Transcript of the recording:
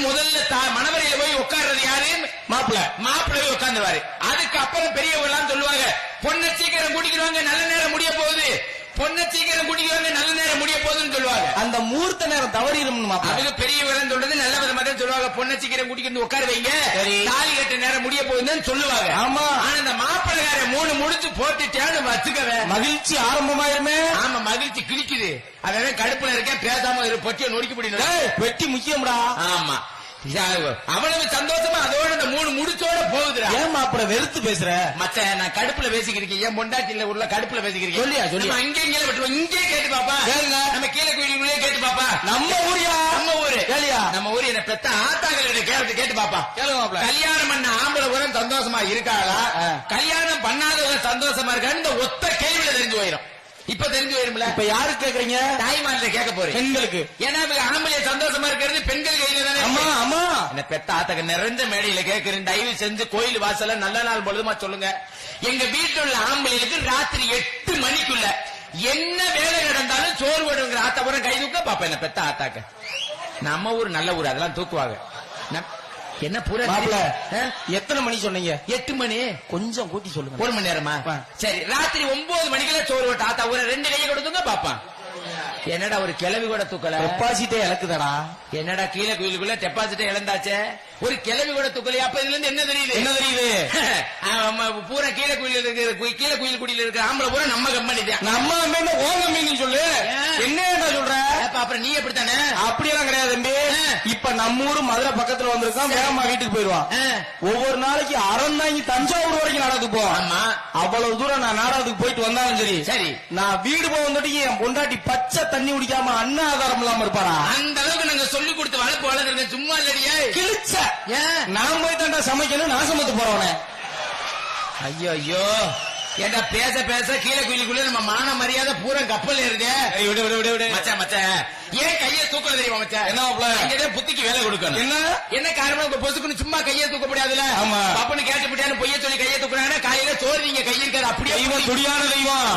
முதல்ல மணவரையில போய் உட்கார்றது யாரு? மாப்பிள்ள. மாப்பிள்ளை போய் உட்கார்ந்துவாரு அதுக்கு அப்புறம் பெரியவங்க எல்லாம் சொல்லுவாங்க பொண்ணை சீக்கிரம் கூட்டிக்கிடுவாங்க நல்ல நேரம் பொண்ணை சீக்கிரம் கூட்டிக்கிடுவாங்க நல்ல நேரம் முடிய போகுதுன்னு சொல்லுவாங்க. அந்த முகூர்த்த நேரம் தவறிடும் அதுக்கு பெரியவங்க சொல்றது நல்ல விதமா தான் சொல்லுவாங்க. பொண்ணை சீக்கிரம் கூட்டிக்கிட்டு உட்கார வைங்க. தாலி கட்ட நேரம் முடிய போகுதுன்னு சொல்லுவாங்க. ஆமா. ஆனா இந்த மாப்பிள்ளைக்கார மூணு முடிச்சு போட்டுட்டேன்னு வச்சுக்கவே. மகிழ்ச்சி ஆரம்பமாயிருமே. ஆமா மகிழ்ச்சி கிழிக்குது. அதனால கடுப்புல இருக்கேன் பேசாம பொட்டியை பிடிக்கணும் ஏய், வெட்டி முக்கியம்டா. ஆமா. அவ்வளவு சந்தோஷமா அதோட இந்த மூணு முடிச்சோட போகுதுடா. ஏன் மாப்பிள வெறுத்து பேசுற? மச்ச நான் கடுப்புல பேசிக்கிறேன் என் பொண்டாட்டில உள்ள கடுப்புல பேசிக்கிறேன் சொல்லியா. நம்ம அங்கே இங்கே விட்டுருவோம். இங்கே கேட்டு பாப்பா. நம்ம கீழே குயிலே கேட்டு பாப்பா. நம்ம ஊரியா நம்ம ஊரு. கேளியா? நம்ம ஊரு என்ன பெத்த ஆத்தாக்கள் கேட்டு கேட்டு பாப்பா. கேளுங்க மாப்பிள. கல்யாணம் பண்ண ஆம்பளை உரம் சந்தோஷமா இருக்காளா. கல்யாணம் பண்ணாதவங்க சந்தோஷமா இருக்கான்னு இந்த ஒத்த கேள்வியில தெரிஞ்சு போயிடும் இப்ப தெரிஞ்சு போயிரும்ல. இப்ப யாரு கேக்குறீங்க? தாய்மார்ல கேட்க போறேன். பெண்களுக்கு. ஏன்னா ஆம்பளை சந்தோஷமா இருக்கிறது பெண்கள் கையில தானே அம்மா இருக்கு. அம்மா என்ன பெத்த ஆத்தக நிறைந்த மேடையில கேட்கிறேன் தயவு செஞ்சு கோயில் வாசல்ல நல்ல நாள் பொழுதுமா சொல்லுங்க. எங்க வீட்டுல உள்ள ஆம்பளைகளுக்கு ராத்திரி எட்டு மணிக்குள்ள என்ன வேலை நடந்தாலும் சோறு போடுங்கிற ஆத்தா பூரா கை தூக்க பாப்பா என்ன பெத்த ஆத்தாக்க. நம்ம ஊர் நல்ல ஊர் அதெல்லாம் தூக்குவாங்க. என்ன பூரா? எத்தனை மணி சொன்னீங்க? எட்டு மணி. கொஞ்சம் கூட்டி சொல்லுங்க. ஒரு மணி நேரமா. சரி ராத்திரி ஒன்பது மணிக்கெல்லாம் சோறு போட்டு ஆத்தா ஊர ரெண்டு கையை கொடுத்துங்க பாப்பான் என்னடா ஒரு கிளவி கூட தூக்கல? டெபாசிட்டே இழக்குதாடா என்னடா கீழே கோயிலுக்குள்ள டெபாசிட் இழந்தாச்சே? ஒரு கிளவி கூட தூக்கலையா? அப்ப இதுல இருந்து என்ன தெரியுது? என்ன தெரியுது? பூரா கீழே கோயில் இருக்கிற கு- கீழே கோயில் குடியில இருக்கிற ஆம்பளை பூரா நம்ம கம்பெனி தான். நம்ம அம்மே ஓங்க மீன் சொல்லு? என்ன சொல்ற? அப்ப அப்புறம் நீ எப்படித்தானே? அப்படியெல்லாம் கிடையாது தம்பி. இப்ப நம்ம ஊரு மதுரை பக்கத்துல வந்திருக்கான் வேகமா வீட்டுக்கு போயிருவான். ஒவ்வொரு நாளைக்கு அறந்தாங்கி தஞ்சாவூர் வரைக்கும் நாடகத்துக்கு போவான் அவ்வளவு தூரம் நான் நாடகத்துக்கு போயிட்டு வந்தாலும் சரி. சரி. நான் வீடு போக வந்துட்டு என் பொண்டாட்டி பச்சை தண்ணி குடிக்காம அண்ணா ஆதாரம் இல்லாம இருப்பாரா அந்த அளவுக்கு நாங்க சொல்லி கொடுத்து வளர்ப்பு வளர்க்குறேன் சும்மா இல்லடியே கிழிச்ச. நான் போய் தாண்டா சமைக்கணும் நாசமத்து போறவனே. ஐயோ ஐயோ. ஏண்டா பேச பேச கீழே குயிலுக்குள்ள நம்ம மான மரியாதை பூரா கப்பல் ஏறுதே. விடு விடு விடு விடு. மச்சான் மச்சான். ஏன் கையை தூக்கல தெரியுமா என்ன புத்திக்கு வேலை கொடுக்கணும். என்ன? என்ன காரணம்? உங்க பொசுக்குன்னு சும்மா கையை தூக்க முடியாதுல ஆமா. பப்பனு கேட்டு விட்டான்னு பொய்ய சொல்லி கையை தூக்குறாங்கன்னா காலையில சோறு நீங்க கை இருக்காது அப்படியே துடியான தெய்வம்.